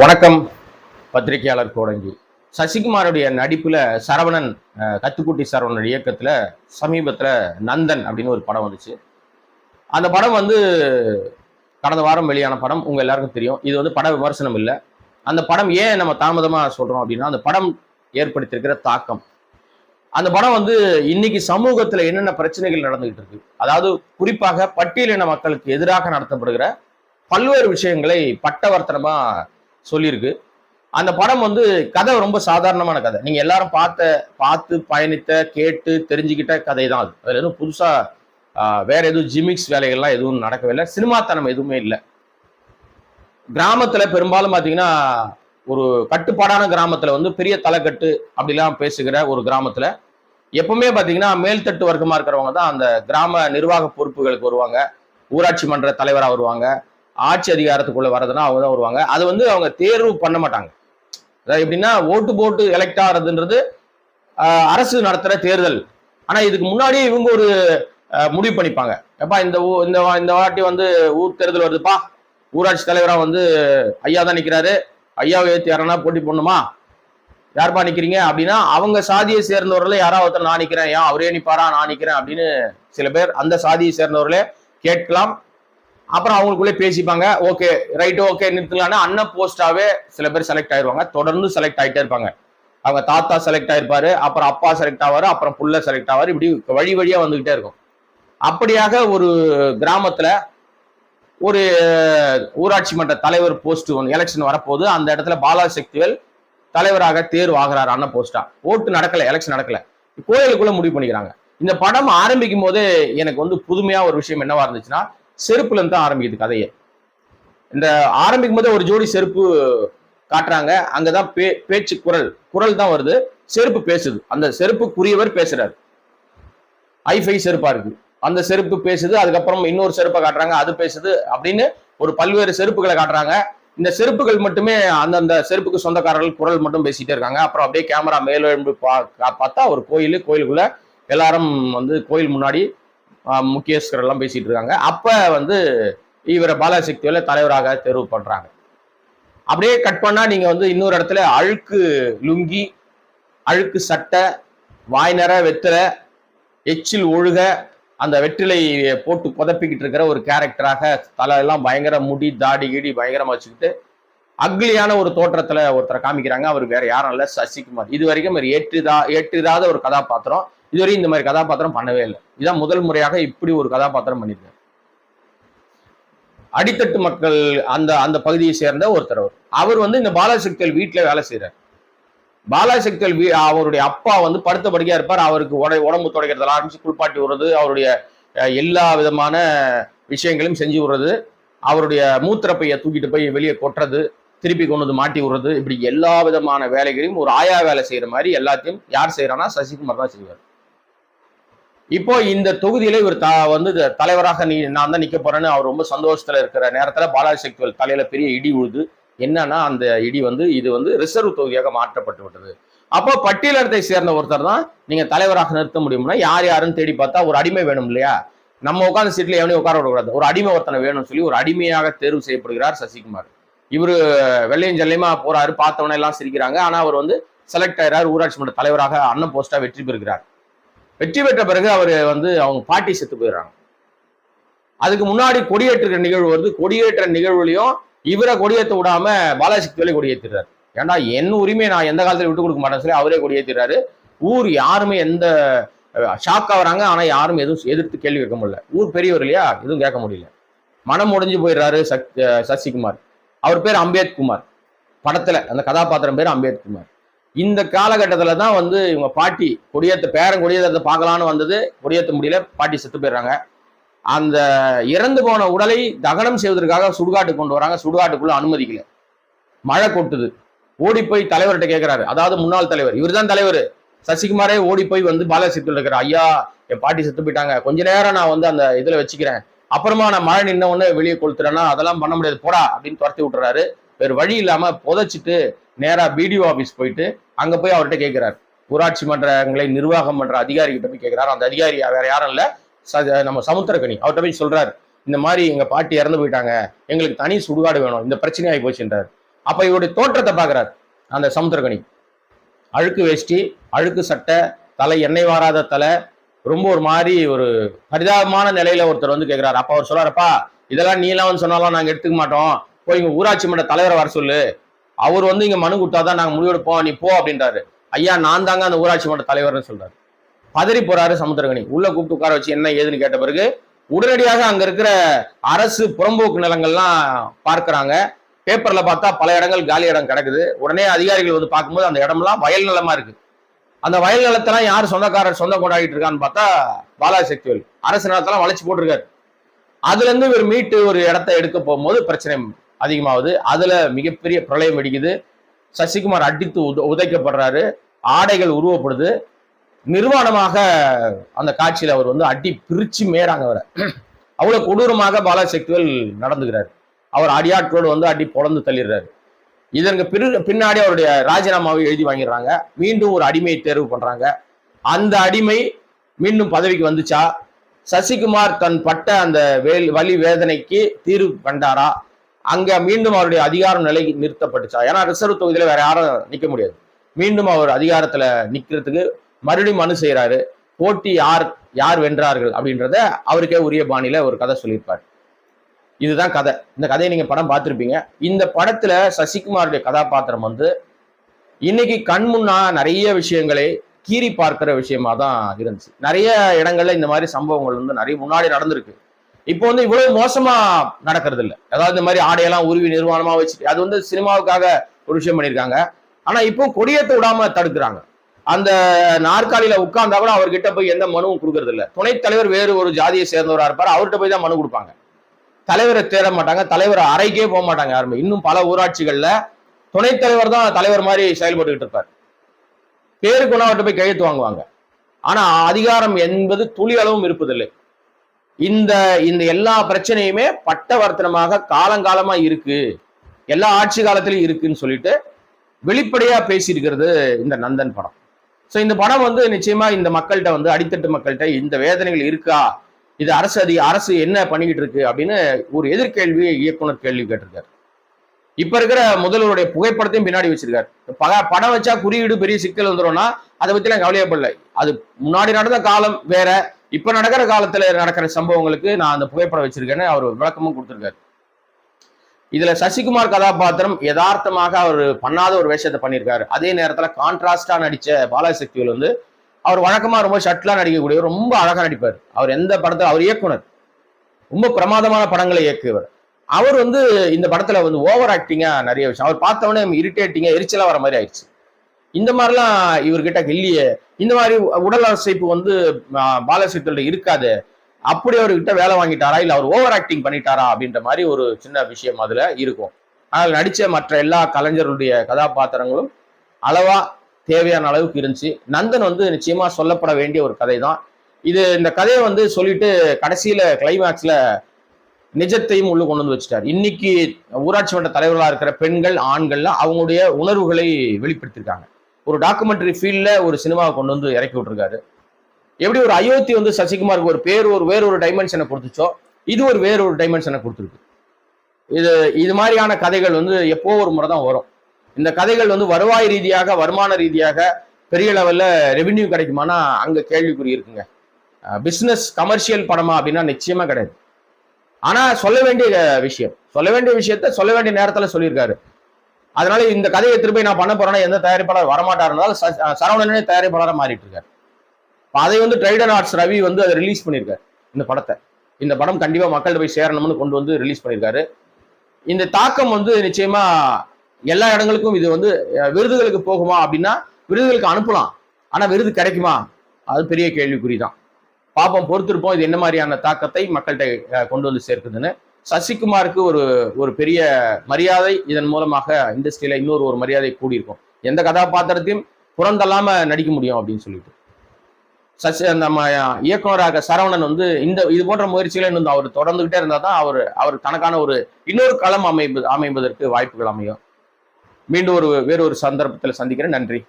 வணக்கம் பத்திரிகையாளர் கோடங்கி. சசிகுமாருடைய நடிப்பில் சரவணன் கத்துக்குட்டி சரவணன் இயக்கத்தில் சமீபத்தில் நந்தன் அப்படின்னு ஒரு படம் வந்துச்சு. அந்த படம் வந்து கடந்த வாரம் வெளியான படம் உங்கள் எல்லாருக்கும் தெரியும். இது வந்து பட விமர்சனம் இல்லை. அந்த படம் ஏன் நம்ம தாமதமாக சொல்கிறோம் அப்படின்னா அந்த படம் ஏற்படுத்தியிருக்கிற தாக்கம். அந்த படம் வந்து இன்னைக்கு சமூகத்துல என்னென்ன பிரச்சனைகள் நடந்துகிட்டு இருக்கு அதாவது குறிப்பாக பட்டியலின மக்களுக்கு எதிராக நடத்தப்படுகிற பல்வேறு விஷயங்களை பட்டவர்த்தனமா சொல்லியிருக்கு. அந்த படம் வந்து கதை ரொம்ப சாதாரணமான கதை. நீங்கள் எல்லாரும் பார்த்த பார்த்து பயணித்த கேட்டு தெரிஞ்சுக்கிட்ட கதை தான் அது. அதில் எதுவும் புதுசா வேற எதுவும் ஜிமிக்ஸ் வேலைகள்லாம் எதுவும் நடக்கவில்லை சினிமாத்தனம் எதுவுமே இல்லை. கிராமத்தில் பெரும்பாலும் பார்த்தீங்கன்னா ஒரு கட்டுப்பாடான கிராமத்தில் வந்து பெரிய தலைக்கட்டு அப்படிலாம் பேசுகிற ஒரு கிராமத்தில் எப்பவுமே பார்த்தீங்கன்னா மேல்தட்டு வர்க்கமாக இருக்கிறவங்க தான் அந்த கிராம நிர்வாக பொறுப்புகளுக்கு வருவாங்க. ஊராட்சி மன்ற தலைவராக வருவாங்க. ஆட்சி அதிகாரத்துக்குள்ள வர்றதுன்னா அவங்க தான் வருவாங்க. அது வந்து அவங்க தேர்வு பண்ண மாட்டாங்க. அதாவது எப்படின்னா ஓட்டு போட்டு எலெக்ட் ஆகிறதுன்றது அரசு நடத்துகிற தேர்தல். ஆனால் இதுக்கு முன்னாடியே இவங்க ஒரு முடிவு பண்ணிப்பாங்க. எப்பா இந்த ஊ- இந்த வா- இந்த வாட்டி வந்து ஊர் தேர்தல் வருதுப்பா. ஊராட்சி தலைவராக வந்து ஐயா தான் நிற்கிறாரு ஐயாவை ஏற்றி யாரனா போட்டி போடணுமா? யார்ப்பா நிற்கிறீங்க அப்படின்னா அவங்க சாதியை சேர்ந்தவர்களே யாராவது ஒருத்தர் நான் நிற்கிறேன் ஏன் அவரே நிற்பாரா நான் நிற்கிறேன் அப்படின்னு சில பேர் அந்த சாதியை சேர்ந்தவர்களே கேட்கலாம். அப்புறம் அவங்களுக்குள்ளே பேசிப்பாங்க ஓகே ரைட் ஓகே நிறுத்தலாம்னா அண்ணன் போஸ்டாவே சில பேர் செலக்ட் ஆயிருவாங்க. தொடர்ந்து செலக்ட் ஆகிட்டே இருப்பாங்க. அவங்க தாத்தா செலக்ட் ஆயிருப்பாரு அப்புறம் அப்பா செலக்ட் ஆவாரு அப்புறம் புள்ள செலக்ட் ஆவாரு இப்படி வழி வழியா வந்துகிட்டே இருக்கும். அப்படியாக ஒரு கிராமத்துல ஒரு ஊராட்சி மன்ற தலைவர் போஸ்ட் ஒன்று எலெக்ஷன் வரப்போது அந்த இடத்துல பாலா சக்திவேல் தலைவராக தேர்வு ஆகிறார் அண்ணன் போஸ்டா. ஓட்டு நடக்கல எலெக்ஷன் நடக்கல. கோயிலுக்குள்ள முடிவு பண்ணிக்கிறாங்க. இந்த படம் ஆரம்பிக்கும் போது எனக்கு வந்து புதுமையா ஒரு விஷயம் என்னவா இருந்துச்சுன்னா செருப்புல இருந்து தான் ஆரம்பிக்குது கதையை. இந்த ஆரம்பிக்கும் போதே ஒரு ஜோடி செருப்பு காட்டுறாங்க. அங்கதான் பே பேச்சு குரல் குரல் தான் வருது. செருப்பு பேசுது. அந்த செருப்புக்குரியவர் பேசுறாரு. ஐஃபை செருப்பா இருக்கு. அந்த செருப்பு பேசுது அதுக்கப்புறம் இன்னொரு செருப்பை காட்டுறாங்க அது பேசுது அப்படின்னு ஒரு பல்வேறு செருப்புகளை காட்டுறாங்க. இந்த செருப்புகள் மட்டுமே அந்தந்த செருப்புக்கு சொந்தக்காரர்கள் குரல் மட்டும் பேசிட்டே இருக்காங்க. அப்புறம் அப்படியே கேமரா மேலெழும்பு பா பார்த்தா ஒரு கோயில் கோயிலுக்குள்ள எல்லாரும் வந்து கோயில் முன்னாடி முக்கியஸ்கர் எல்லாம் பேசிட்டு இருக்காங்க. அப்ப வந்து இவரை பாலசக்தியில தலைவராக தேர்வு பண்றாங்க. அப்படியே கட் பண்ணா நீங்க வந்து இன்னொரு இடத்துல அழுக்கு லுங்கி அழுக்கு சட்டை வாய் நிற வெத்தலை எச்சில் ஒழுக அந்த வெற்றிலை போட்டு புதப்பிக்கிட்டு இருக்கிற ஒரு கேரக்டராக தலையெல்லாம் பயங்கர முடி தாடி கீடி பயங்கரமா வச்சுக்கிட்டு அக்லியான ஒரு தோற்றத்துல ஒருத்தரை காமிக்கிறாங்க. அவர் வேற யாரும் இல்ல. சசிகுமார். இது வரைக்கும் அவர் ஏற்றிதா ஏற்றிடாத ஒரு கதாபாத்திரம். இதுவரையும் இந்த மாதிரி கதாபாத்திரம் பண்ணவே இல்லை. இதான் முதல் முறையாக இப்படி ஒரு கதாபாத்திரம் பண்ணியிருக்காரு. அடித்தட்டு மக்கள் அந்த அந்த பகுதியை சேர்ந்த ஒருத்தர் அவர். அவர் வந்து இந்த பாலசக்தியல் வீட்டுல வேலை செய்யறார் பாலாசக்தியல் வீ அவருடைய அப்பா வந்து படுத்த படுக்கையா இருப்பார். அவருக்கு உடை உடம்பு துடைக்கிறதுல ஆரம்பிச்சு குளிப்பாட்டி விடுறது அவருடைய எல்லா விதமான விஷயங்களையும் செஞ்சு விடுறது அவருடைய மூத்திரப்பையை தூக்கிட்டு போய் வெளியே கொட்டுறது திருப்பி கொண்டு வந்து மாட்டி விடுறது. இப்படி எல்லா விதமான வேலைகளையும் ஒரு ஆயா வேலை செய்கிற மாதிரி எல்லாத்தையும் யார் செய்கிறானா சசிகுமார் தான் செய்வார். இப்போ இந்த தொகுதியில இவர் த வந்து தலைவராக நீ நான் தான் நிற்க போறேன்னு அவர் ரொம்ப சந்தோஷத்துல இருக்கிற நேரத்தில் பாலாஜி சக்திவேல் தலையில பெரிய இடி உழுது என்னன்னா அந்த இடி வந்து இது வந்து ரிசர்வ் தொகுதியாக மாற்றப்பட்டு விட்டது. அப்போ பட்டியலத்தை சேர்ந்த ஒருத்தர் தான் நீங்க தலைவராக நிறுத்த முடியும்னா யார் யாருன்னு தேடி பார்த்தா ஒரு அடிமை வேணும் இல்லையா? நம்ம உட்காந்து சீட்ல எவனையும் உட்கார விடக்கூடாது. ஒரு அடிமை ஒருத்தனை வேணும்னு சொல்லி ஒரு அடிமையாக தேர்வு செய்யப்படுகிறார் சசிகுமார். இவரு வெள்ளையும் ஜல்லையுமா போறாரு பார்த்தவனே எல்லாம் சிரிக்கிறாங்க. ஆனா அவர் வந்து செலக்ட் ஆகிறார் ஊராட்சி மன்ற தலைவராக அண்ணன் போஸ்டா வெற்றி பெறுகிறார். வெற்றி பெற்ற பிறகு அவர் வந்து அவங்க பாட்டி செத்து போயிடுறாங்க. அதுக்கு முன்னாடி கொடியேற்றுகிற நிகழ்வு வருது. கொடியேற்ற நிகழ்வுலையும் இவரை கொடியேற்ற விடாம பாலாசக்தி வேலை கொடியேற்றுறாரு ஏன்டா என் உரிமையை நான் எந்த காலத்துல விட்டு கொடுக்க மாட்டேன்னு சொல்லி அவரே கொடியேற்றுறாரு ஊர் யாருமே எந்த ஷாக் ஆகுறாங்க ஆனா யாரும் எதுவும் எதிர்த்து கேள்வி கேட்க முடியல. ஊர் பெரியவர் இல்லையா? எதுவும் கேட்க முடியல. மனம் உடைஞ்சு போயிடுறாரு சக் சசிகுமார். அவர் பேர் அம்பேத்குமார் படத்துல அந்த கதாபாத்திரம் பேர் அம்பேத்குமார் இந்த காலகட்டத்தில் தான் வந்து இவங்க பாட்டி கொடியேத்த பேரன் கொடியேற்றத்தை பார்க்கலான்னு வந்தது. கொடியேற்ற முடியல பாட்டி செத்து போயிடுறாங்க. அந்த இறந்து போன உடலை தகனம் செய்வதற்காக சுடுகாட்டு கொண்டு வராங்க. சுடுகாட்டுக்குள்ள அனுமதிக்கல. மழை கொட்டுது. ஓடி போய் தலைவர்கிட்ட கேட்கிறாரு அதாவது முன்னாள் தலைவர். இவர் தான் தலைவர். சசிகுமாரே ஓடி போய் வந்து பாலசித்துல இருக்கிற ஐயா என் பாட்டி செத்து போயிட்டாங்க. கொஞ்ச நேரம் நான் வந்து அந்த இதுல வச்சுக்கிறேன். அப்புறமா நான் மழை நின்ன உடனே வெளியே கொளுத்துறேன்னா அதெல்லாம் பண்ண முடியாது. போடா அப்படின்னு துரத்தி விட்டுறாரு. வேறு வழி இல்லாம புதைச்சிட்டு நேராக பிடிஓ ஆஃபீஸ் போயிட்டு அங்க போய் அவர்கிட்ட கேட்கிறாரு ஊராட்சி மன்றங்களை நிர்வாகம் பண்ற அதிகாரி கிட்ட போய் கேட்குறாரு அந்த அதிகாரி வேற யாரும் இல்ல. ச- நம்ம சமுத்திரக்கணி அவர்கிட்ட போய் சொல்றாரு. இந்த மாதிரி எங்க பாட்டி இறந்து போயிட்டாங்க. எங்களுக்கு தனி சுடுகாடு வேணும். இந்த பிரச்சனை ஆகி போச்சுன்றார். அப்ப இவருடைய தோற்றத்தை பார்க்குறாரு அந்த சமுத்திரக்கணி அழுக்கு வேஷ்டி அழுக்கு சட்டை தலை எண்ணெய் வாராத தலை ரொம்ப ஒரு மாதிரி ஒரு பரிதாபமான நிலையில ஒருத்தர் வந்து கேட்கிறாரு அப்ப அவர் சொல்றாருப்பா இதெல்லாம் நீ எல்லாம் வந்து சொன்னாலும் நாங்க எடுத்துக்க மாட்டோம். போய் இங்க ஊராட்சி மன்ற தலைவரை வர சொல்லு. அவர் வந்து இங்க மனு கொடுத்தாதான் நாங்க முடிவெடுப்போம் நீ போ அப்படின்றாரு. ஐயா நான் தாங்க அந்த ஊராட்சி மன்ற தலைவர்னு சொல்றாரு. பதறி போறாரு சமுத்திரகனி. உள்ள கூப்பிட்டு உட்கார வச்சு என்ன ஏதுன்னு கேட்ட பிறகு உடனடியாக அங்க இருக்கிற அரசு புறம்போக்கு நிலங்கள்லாம் பார்க்கிறாங்க. பேப்பர்ல பார்த்தா பல இடங்கள் காலி இடம் கிடக்குது. உடனே அதிகாரிகள் வந்து பார்க்கும்போது அந்த இடம்லாம் வயல் நிலமா இருக்கு. அந்த வயல் நிலத்தெல்லாம் யார் சொந்தக்காரர் சொந்த கொண்டாடிட்டு இருக்கான்னு பார்த்தா பாலாஜி சக்திவேல். அரசு நிலத்தெல்லாம் வளைச்சு போட்டிருக்காரு. அதுல இருந்து ஒரு மீட்டு ஒரு இடத்த எடுக்க போகும்போது பிரச்சனை அதிகமாகுது. அதுல மிகப்பெரிய பிரளயம் வெடிக்குது. சசிகுமார் அடித்து உத உதைக்கப்படுறாரு. ஆடைகள் உருவப்படுது. நிர்வாணமாக அந்த காட்சியில் அவர் வந்து அடி பிரிச்சு மேறாங்க அவரை. அவ்வளவு கொடூரமாக பாலா சக்திவேல் நடந்துக்கிறார். அவர் அடியாட்களோடு வந்து அடி பொழந்து தள்ளிடுறாரு. இதற்கு பிற பின்னாடி அவருடைய ராஜினாமாவை எழுதி வாங்கிடுறாங்க. மீண்டும் ஒரு அடிமையை தேர்வு பண்றாங்க. அந்த அடிமை மீண்டும் பதவிக்கு வந்துச்சா? சசிகுமார் தன் பட்ட அந்த வேல் வலி வேதனைக்கு தீர்வு கண்டாரா? அங்க மீண்டும் அவருடைய அதிகாரம் நிலை நிறுத்தப்பட்டுச்சா? ஏன்னா ரிசர்வ் தொகுதியில வேற யாரும் நிக்க முடியாது. மீண்டும் அவர் அதிகாரத்துல நிக்கிறதுக்கு மறுபடியும் மனு செய்யறாரு போட்டி யார் யார் வென்றார்கள் அப்படின்றத அவருக்கே உரிய பாணியில ஒரு கதை சொல்லியிருப்பார். இதுதான் கதை. இந்த கதையை நீங்க படம் பார்த்துருப்பீங்க. இந்த படத்துல சசிகுமாருடைய கதாபாத்திரம் வந்து இன்னைக்கு கண் முன்னா நிறைய விஷயங்களை கீறி பார்க்கிற விஷயமா தான் இருந்துச்சு. நிறைய இடங்கள்ல இந்த மாதிரி சம்பவங்கள் வந்து நிறைய முன்னாடி நடந்திருக்கு. இப்போ வந்து இவ்வளவு மோசமா நடக்கிறது இல்லை அதாவது இந்த மாதிரி ஆடையெல்லாம் உருவி நிர்வாணமா வச்சுட்டு அது வந்து சினிமாவுக்காக ஒரு விஷயம் பண்ணியிருக்காங்க. ஆனா இப்போ கொடியத்தை விடாம தடுக்கிறாங்க. அந்த நாற்காலியில உட்கார்ந்தா கூட அவர்கிட்ட போய் எந்த மனுவும் கொடுக்கறது இல்லை துணைத் தலைவர் வேறு ஒரு ஜாதியை சேர்ந்தவரா இருப்பார். அவர்கிட்ட போய் தான் மனு கொடுப்பாங்க. தலைவரை தேட மாட்டாங்க தலைவர் அறைக்கே போக மாட்டாங்க யாருமே. இன்னும் பல ஊராட்சிகள்ல துணைத் தலைவர் தான் தலைவர் மாதிரி செயல்பட்டுக்கிட்டு இருப்பார். பேருக்கு ஒண்ணா போய் கையெழுத்து வாங்குவாங்க. ஆனா அதிகாரம் என்பது துளி அளவும் இருப்பதில்லை. இந்த இந்த எல்லா பிரச்சனையுமே பட்டவர்த்தனமாக காலங்காலமா இருக்கு. எல்லா ஆட்சி காலத்திலும் இருக்குன்னு சொல்லிட்டு வெளிப்படையா பேசியிருக்கிறது இந்த நந்தன் படம். ஸோ இந்த படம் வந்து நிச்சயமா இந்த மக்கள்கிட்ட வந்து அடித்தட்டு மக்கள்கிட்ட இந்த வேதனைகள் இருக்கா? இது அரசு அதிக அரசு என்ன பண்ணிக்கிட்டு இருக்கு அப்படின்னு ஒரு எதிர்கேள்வியை இயக்குனர் கேள்வி கேட்டிருக்காரு. இப்ப இருக்கிற முதல்வருடைய புகைப்படத்தையும் பின்னாடி வச்சிருக்காரு. பக படம் வச்சா குறியீடு பெரிய சிக்கல் வந்துடும்னா அதை பத்தி நான் கவலையப்படல அது முன்னாடி நடந்த காலம் வேற இப்ப நடக்கிற காலத்துல நடக்கிற சம்பவங்களுக்கு நான் அந்த புகைப்படம் வச்சிருக்கேன்னு அவர் விளக்கமும் கொடுத்திருக்காரு. இதுல சசிகுமார் கதாபாத்திரம் யதார்த்தமாக அவர் பண்ணாத ஒரு வேஷத்தை பண்ணியிருக்காரு. அதே நேரத்துல கான்ட்ராஸ்டா நடிச்ச பாலாசக்திகள் வந்து அவர் வழக்கமாக ரொம்ப ஷர்ட்லாம் நடிக்கக்கூடிய ரொம்ப அழகாக நடிப்பார். அவர் எந்த படத்தில் அவர் இயக்குனர். ரொம்ப பிரமாதமான படங்களை இயக்குவர். அவர் வந்து இந்த படத்தில் வந்து ஓவர் ஆக்டிங்காக நிறைய விஷயம். அவர் பார்த்தவொடனே இரிட்டேட்டிங்காக எரிச்சலாக வர மாதிரி ஆயிடுச்சு. இந்த மாதிரிலாம் இவர்கிட்ட இல்லையே இந்த மாதிரி உடல் அசைப்பு வந்து பாலசித்தோட இருக்காது. அப்படி அவர்கிட்ட வேலை வாங்கிட்டாரா? இல்லை அவர் ஓவர் ஆக்டிங் பண்ணிட்டாரா? அப்படின்ற மாதிரி ஒரு சின்ன விஷயம் அதில் இருக்கும். ஆனால் நடித்த மற்ற எல்லா கலைஞருடைய கதாபாத்திரங்களும் அளவாக தேவையான அளவுக்கு இருந்துச்சு. நந்தன் வந்து நிச்சயமா சொல்லப்பட வேண்டிய ஒரு கதை தான் இது இந்த கதையை வந்து சொல்லிட்டு கடைசியில கிளைமேக்ஸ்ல நிஜத்தையும் உள்ள கொண்டு வந்து வச்சுட்டார். இன்னைக்கு ஊராட்சி மன்ற தலைவர்களா இருக்கிற பெண்கள் ஆண்கள்லாம் அவங்களுடைய உணர்வுகளை வெளிப்படுத்திருக்காங்க ஒரு டாக்குமெண்ட்ரி ஃபீல்ட்ல ஒரு சினிமாவை கொண்டு வந்து இறக்கி விட்டுருக்காரு. எப்படி ஒரு அயோத்தி வந்து சசிகுமாருக்கு ஒரு பேர் ஒரு வேற ஒரு டைமென்ஷனை கொடுத்துச்சோ இது ஒரு வேற ஒரு டைமென்ஷனை கொடுத்துருக்கு. இது இது மாதிரியான கதைகள் வந்து எப்போ ஒரு முறை தான் வரும். இந்த கதைகள் வந்து வருவாய் ரீதியாக வருமான ரீதியாக பெரிய லெவலில் ரெவின்யூ கிடைக்குமானா அங்கே கேள்விக்குறி இருக்குங்க. பிஸ்னஸ் கமர்ஷியல் படமா அப்படின்னா நிச்சயமாக கிடையாது. ஆனால் சொல்ல வேண்டிய விஷயம் சொல்ல வேண்டிய விஷயத்த சொல்ல வேண்டிய நேரத்தில் சொல்லியிருக்காரு. அதனால இந்த கதையை திருப்பி நான் பண்ண போறேன்னா எந்த தயாரிப்பாளர் வரமாட்டாருனால சரவணனே தயாரிப்பாளராக மாறிட்டு இருக்காரு அதை வந்து ட்ரைடன் ஆர்ட்ஸ் ரவி வந்து அதை ரிலீஸ் பண்ணியிருக்காரு இந்த படத்தை. இந்த படம் கண்டிப்பாக மக்கள்கிட்ட போய் சேரணும்னு கொண்டு வந்து ரிலீஸ் பண்ணியிருக்காரு. இந்த தாக்கம் வந்து நிச்சயமாக எல்லா இடங்களுக்கும் இது வந்து விருதுகளுக்கு போகுமா அப்படின்னா விருதுகளுக்கு அனுப்பலாம். ஆனா விருது கிடைக்குமா? அது பெரிய கேள்விக்குறி தான் பாப்போம் பொறுத்திருப்போம் இது என்ன மாதிரியான தாக்கத்தை மக்கள்கிட்ட கொண்டு வந்து சேர்க்குதுன்னு. சசிகுமாருக்கு ஒரு ஒரு பெரிய மரியாதை இதன் மூலமாக இண்டஸ்ட்ரியில இன்னொரு ஒரு மரியாதை கூடியிருக்கும். எந்த கதாபாத்திரத்தையும் புறந்தல்லாம நடிக்க முடியும் அப்படின்னு சொல்லிட்டு. சசி நம்ம இயக்குனராக சரவணன் வந்து இந்த இது போன்ற முயற்சிகளை இன்னும் அவர் தொடர்ந்துகிட்டே இருந்தால் தான் அவர் அவர் தனக்கான ஒரு இன்னொரு களம் அமைப்பு அமைப்பதற்கு வாய்ப்புகள் அமையும். மீண்டும் ஒரு வேறொரு சந்தர்ப்பத்தில் சந்திக்கிறேன். நன்றி.